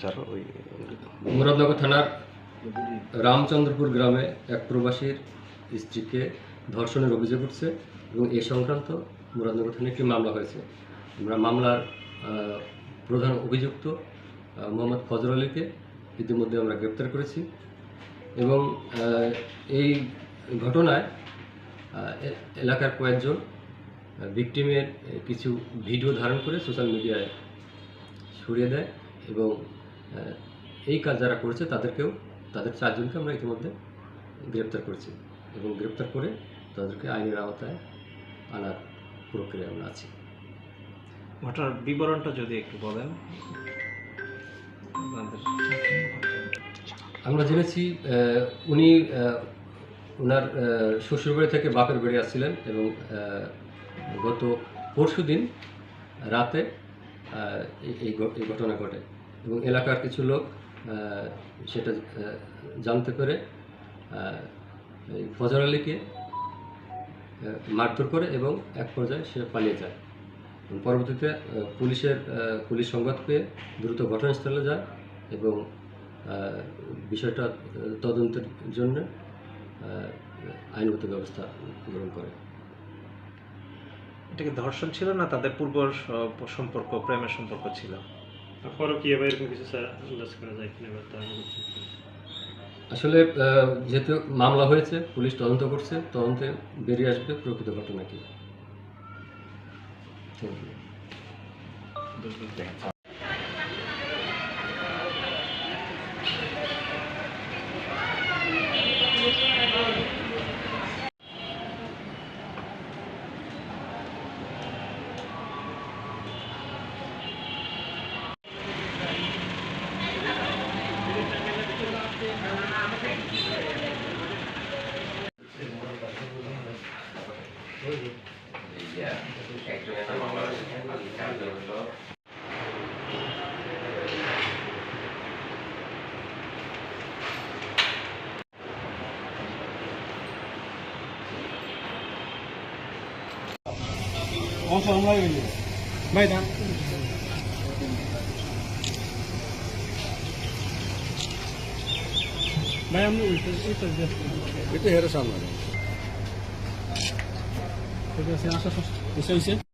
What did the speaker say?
Sir, ওই মুরাদনগর থানার রামচন্দ্রপুর গ্রামে এক প্রবাসীর স্ত্রীকে ধর্ষণের অভিযোগ উঠছে এবং এ সংক্রান্ত মুরাদনগর থানায় একটি মামলা হয়েছে। আমরা মামলার প্রধান অভিযুক্ত মোহাম্মদ ফজর আলীকে ইতিমধ্যে আমরা গ্রেপ্তার করেছি এবং এই ঘটনায় এলাকার কয়েকজন ভিকটিমের কিছু ভিডিও ধারণ করে সোশ্যাল মিডিয়ায় ছড়িয়ে দেয়। এবং এই কাজ যারা করেছে তাদেরকেও তাদের চারজনকে আমরা ইতিমধ্যে গ্রেপ্তার করেছি এবং গ্রেপ্তার করে তাদেরকে আইনের আওতায় আনার প্রক্রিয়া আমরা আছি। ঘটনার বিবরণটা যদি একটু বলেন। আমরা জেনেছি উনি ওনার শ্বশুরবাড়ি থেকে বাপের বাড়ি আসছিলেন এবং গত পরশু দিন রাতে এই ঘটনা ঘটে। এবং এলাকার কিছু লোক সেটা জানতে পেরে ফজর আলীকে মারধর করে এবং এক পর্যায়ে সে পালিয়ে যায়। পরবর্তীতে পুলিশের পুলিশ সংবাদ পেয়ে দ্রুত ঘটনাস্থলে যায় এবং বিষয়টা তদন্তের জন্য আইনগত ব্যবস্থা গ্রহণ করে। এটা কি ধর্ষণ ছিল না তাদের পূর্ব সম্পর্ক, প্রেমের সম্পর্ক ছিল? তারপরও কি এবার এরকম কিছু স্যার আন্দাজ করা যায় কিনা বা তা আমি বুঝতে পারছি না। আসলে আহ, যেহেতু মামলা হয়েছে পুলিশ তদন্ত করছে তদন্তে বেরিয়ে আসবে প্রকৃত ঘটনা কি। Thank you thì actually nó mong là thì cao hơn đó Olsun olay veriyor. Meydan. Meydan ne uyuştur? Uyuştur. Bitti. Porque